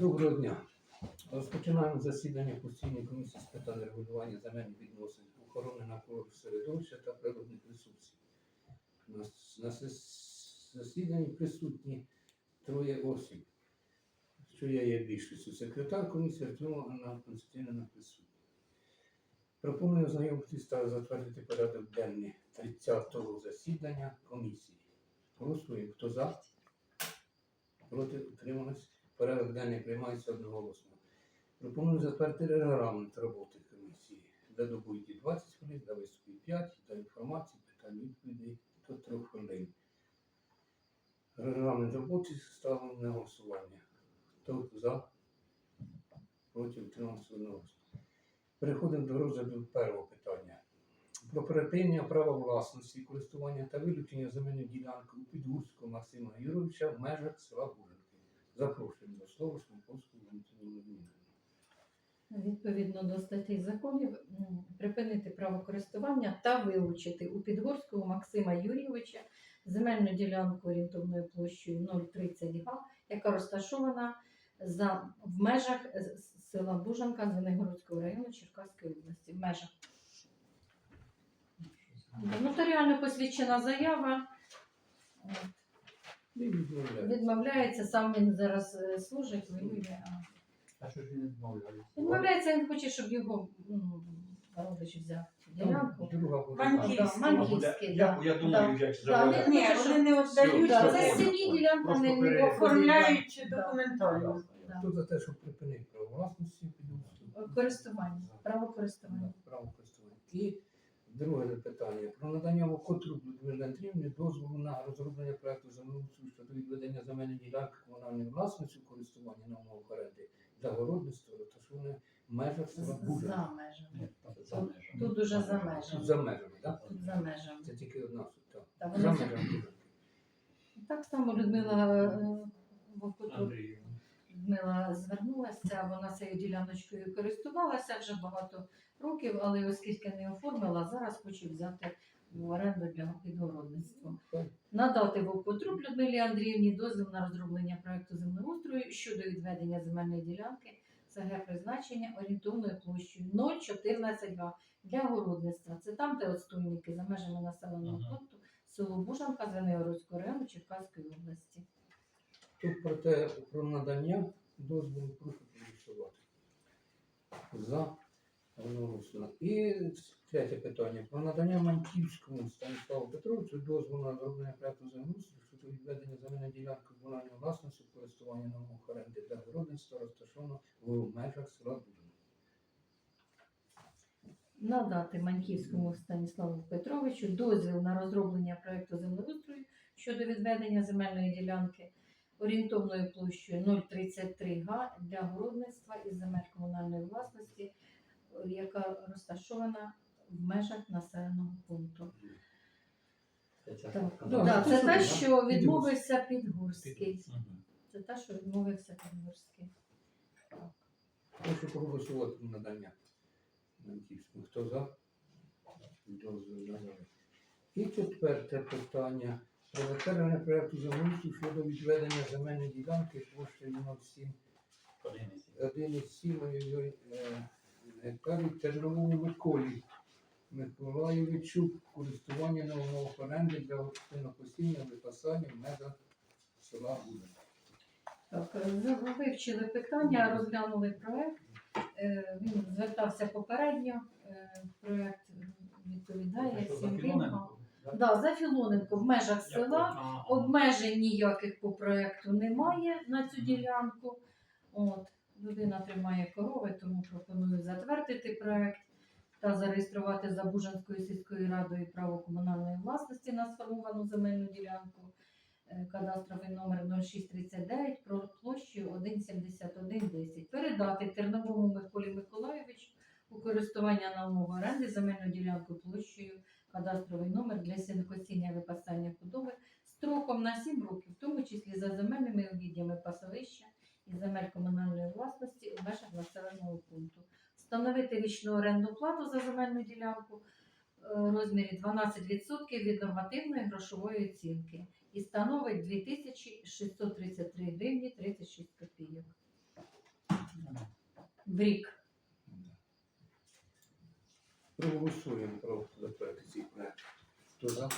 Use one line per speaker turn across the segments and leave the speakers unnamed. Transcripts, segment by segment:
Доброго дня. Розпочинаємо засідання постійної комісії з питань регулювання земельних відносин, охорони навколишнього середовища та природних ресурсів. На, засіданні присутні троє осіб, що я є більшістю. Секретар комісії Артема Анна Константинівна присутня. Пропоную ознайомитись та затвердити порядок денний 30-го засідання комісії. Голосуємо. Хто за? Проти утрималось. Порядок денний приймається одноголосно. Пропоную затвердити регламент роботи комісії. Для доповіді 20 хвилин, для виступів 5, для інформації, питань відповідей до 3 хвилин. Регламент роботи ставимо на голосування. Хто за? Проти утримався одноголосно. Переходимо до розгляду першого питання. Про припинення права власності, користування та вилучення земельної ділянки у Підгурського Максима Юровича в межах села Бужанки. Запрошуємо до слова Шмаковську Валентину Леонідовну.
Відповідно до статей законів припинити право користування та вилучити у Підгорського Максима Юрійовича земельну ділянку орієнтовною площею 030 га, яка розташована за, в межах села Бужанка Звенигородського району Черкаської області. В межах. Нотаріально посвідчена заява.
Відмовляється.
Відмовляється, сам він зараз е, служить, воює. а
А що ж він відмовляється?
Відмовляється, він хоче, щоб його м, родич взяв ділянку.
Друга буде.
Да,
Київський.
Манківський,
Я,
да.
я думаю,
Да.
як
Да, він
Ні, вони не віддають,
Да,
Все,
це
понял.
сім'ї ділянка не, не
пере-
оформляючи
да.
документально.
Да.
Хто за те, щоб припинити право власності Підгурського?
Користування, право користування.
Право користування. І друге питання. Про надання в Котру Людмилі Андріївні дозволу на розроблення проекту землеустрою щодо відведення земельної ділянки комунальної власності у користування на умовах оренди для городництва, розташоване в межах села
З- За межами.
За межами.
Тут уже за
Тут
межами.
за межами, так?
Тут за межами.
Це тільки одна суть. так.
Та
За межами.
Так само Людмила е, Вовкотрук
Андрій.
Людмила звернулася, вона цією діляночкою користувалася вже багато років, але оскільки не оформила, зараз хоче взяти в оренду для підгородництва. Надати Вовкотруб Людмилі Андріївні дозвіл на розроблення проекту землеустрою щодо відведення земельної ділянки СГ призначення орієнтовною площею 0,14 га для городництва. Це там, де отстойники за межами населеного пункту село Бужанка Звенигородського району Черкаської області.
Тут про те, про надання дозволу прошу проголосувати. За одноголосно. І третє питання. Про надання Манківському Станіславу Петровичу дозволу на зроблення проекту землеустрою щодо відведення земельної ділянки комунальної власності користування на умовах оренди для городництва розташовано в межах села Дудин.
надати Маньківському Станіславу Петровичу дозвіл на розроблення проекту землеустрою щодо відведення земельної ділянки орієнтовною площею 033 га для городництва із земель комунальної власності, яка розташована в межах населеного пункту. Так.
Да,
да,
це
це
що,
відмовився Підгурський. Це та, що відмовився Підгурський.
Прошу проголосувати надання Хто за? І четверте питання. Про затвердження проекту землеустрою щодо відведення земельної ділянки площею 07
Подивіться.
1,7 е, гектарів Терновому Миколі Миколаєвичу користування на умовах оренди для постійного випасання в межах села Гуля.
Так, е, вивчили питання, розглянули проект. Е, Він звертався попередньо. е, Проект відповідає всім вимогам.
Да?
За Філоненко в межах села. Обмежень ніяких по проекту немає на цю ділянку. От, людина тримає корови, тому пропоную затвердити проект та зареєструвати за Бужанською сільською радою право комунальної власності на сформовану земельну ділянку. Е, Кадастровий номер 0639 про площу 17110. Передати Терновому Миколі Миколайовичу у користування на умови оренди земельну ділянку площею кадастровий номер для сінокосіння випасання худоби строком на 7 років, в тому числі за земельними обіднями пасовища і земель комунальної власності у межах населеного пункту. Встановити річну орендну плату за земельну ділянку е, розмірі 12% від нормативної грошової оцінки і становить 2633 гривні 36 копійок. в рік.
Проголосуємо про затвердити цей проект. За?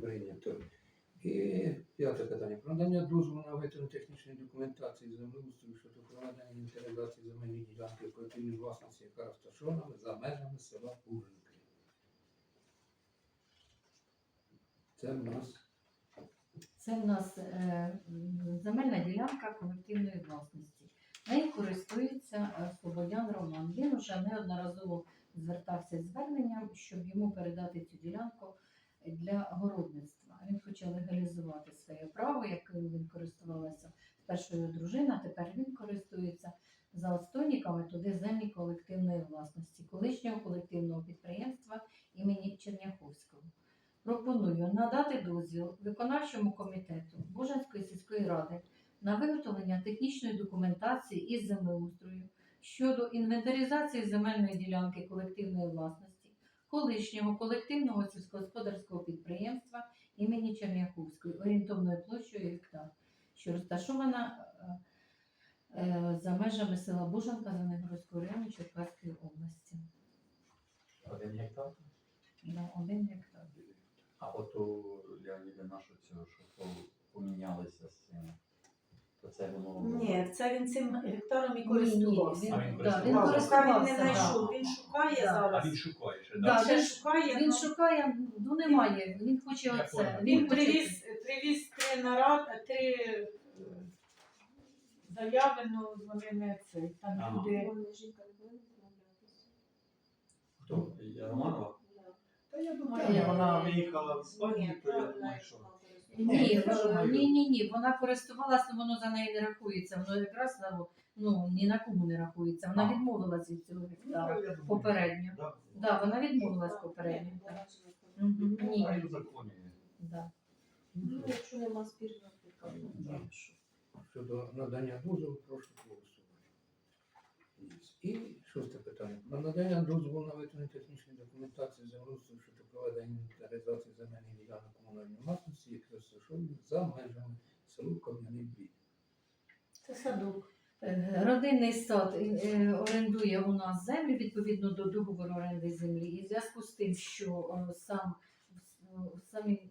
Прийнято. І п'яте питання. Про надання дозволу на виготовлення технічної документації землеустрою щодо проведення інвентаризації земельної ділянки колективної власності, яка розташована за межами села Ужинки. Це в нас
Це в нас е, земельна ділянка колективної власності. Користується е, Слободян Роман. Він уже неодноразово звертався з зверненням, щоб йому передати цю ділянку для городництва. Він хоче легалізувати своє право, яким він користувався спершу його дружина, тепер він користується за отстойниками туди землі колективної власності, колишнього колективного підприємства імені Черняховського. Пропоную надати дозвіл виконавчому комітету Бужанської сільської ради на виготовлення технічної документації із землеустрою щодо інвентаризації земельної ділянки колективної власності колишнього колективного сільськогосподарського підприємства імені Черняховської орієнтовною площею гектар, що розташована е, е, за межами села Бужанка Звенигородського району Черкаської області.
Один гектар.
Да, один гектар.
А от у Леоніда нашу цього, що помінялися з цим. То це воно.
Ні, це він цим гектаром і користувався.
А
він, да, він
користувався.
Поки він не знайшов, він шукає
Да.
А
зараз.
він шукає ще,
Да,
Ще
він-
шукає,
Він
ну,
шукає, ну немає, він хоче
Я
оце.
понял.
він
хоче
привіз, привіз три нарад, три е, заяви, ну вони не цей. Там
Ага.
люди.
Хто? Я Романова? Та я думаю,
Та
ні,
ні.
вона виїхала в Іспанію, то я думаю, що.
Ні,
Ні, думаю.
ні, ні, вона користувалася, воно за неї не рахується. Воно якраз ну, ні на кому не рахується. Вона відмовилася від цього гектара
Ну,
попередньо.
да.
Да, вона відмовилась попередньо. так. Мгм,
Ну,
Ні, да.
Ну, якщо нема спірного питання.
Да.
щодо надання дозволу, прошу голосувати. І шосте питання. Про надання дозволу на виготовлення технічної документації землеустрою щодо проведення інвентаризації земельних ділянок комунальної власності, які розташовані за межами село Кам'яний Брід.
Це садок.
Е, Родинний сад е, орендує у нас землю відповідно до договору оренди землі. І в зв'язку з тим, що е, сам е, самі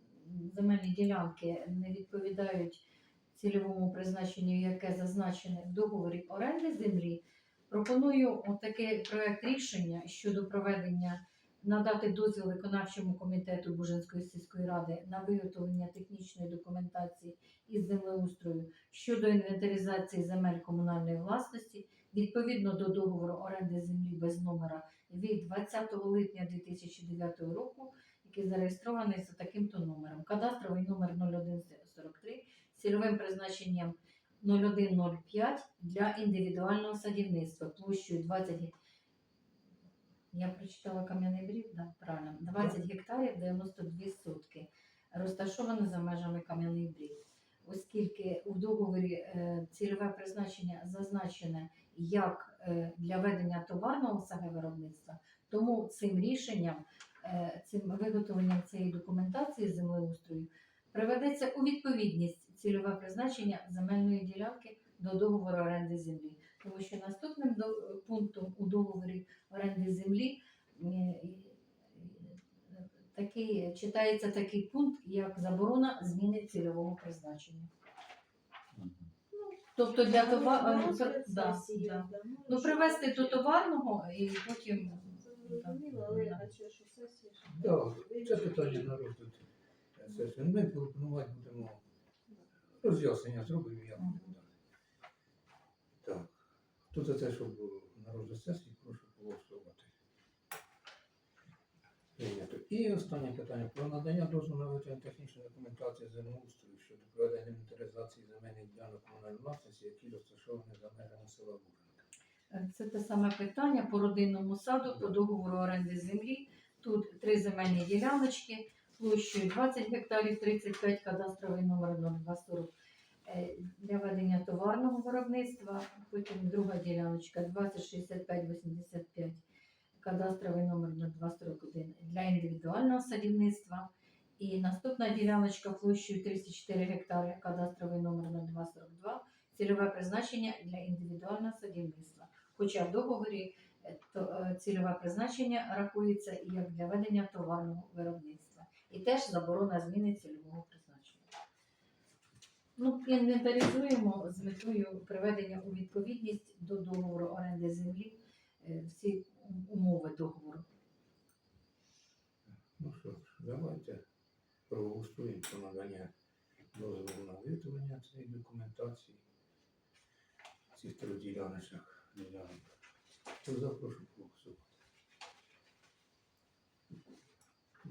земельні ділянки не відповідають цільовому призначенню, яке зазначене в договорі оренди землі, пропоную отакий проект рішення щодо проведення надати дозвіл виконавчому комітету Бужинської сільської ради на виготовлення технічної документації із землеустрою щодо інвентаризації земель комунальної власності відповідно до договору оренди землі без номера від 20 липня 2009 року, який зареєстрований за таким-то номером. Кадастровий номер 0143 з цільовим призначенням 0105 для індивідуального садівництва площею 20 я прочитала кам'яний брід, да, правильно. 20 гектарів 92 сотки. Розташовано за межами кам'яний брід оскільки у договорі е, цільове призначення зазначене як е, для ведення товарного саги виробництва, тому цим рішенням, е, цим виготовленням цієї документації землеустрою приведеться у відповідність цільове призначення земельної ділянки до договору оренди землі. Тому що наступним до- пунктом у договорі оренди землі е, е, такий читається такий пункт, як заборона зміни цільового призначення. Тобто для
Ну,
товару да, да.
да.
ну привести до товарного і потім
зрозуміло, але
Да.
а що сесія?
Так, це питання на розгляд е, сесії. Ми пропонувати будемо роз'яснення як буде далі. Так. Хто за те, щоб на розгляд сесії, прошу голосувати. Прийнято. І останнє питання про надання дозволу на виготовлення технічної документації землеустрою щодо проведення інвентаризації земельних ділянок комунальної власності, які розташовані за межами села Бужанка.
Е, це те саме питання по родинному саду, по договору оренди землі. Тут три земельні діляночки площею 20 гектарів, 35 кадастровий номер 0240 е, для ведення товарного виробництва. Потім друга діляночка 206585 кадастровий номер 0241 для індивідуального садівництва. І наступна діляночка площею 34 гектари, кадастровий номер 0242 цільове призначення для індивідуального садівництва. Хоча в договорі е, е, цільове призначення рахується як для ведення товарного виробництва. І теж заборона зміни цільового призначення. Ну, інвентаризуємо з метою приведення у відповідність до договору оренди землі е, всі умови договору.
Ну що ж, давайте проголосуємо про надання дозволу на виготовлення цієї документації. Цих трьох діляночок. Хто запрошую проголосувати?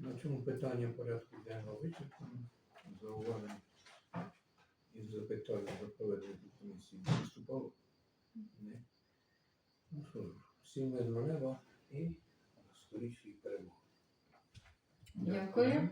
На цьому питання порядку денного вичерпано. Зауважень і запитання за проведення комісії виступало? Ні. Ну що ж, всім мирного неба і скорішої перемоги.
Дякую.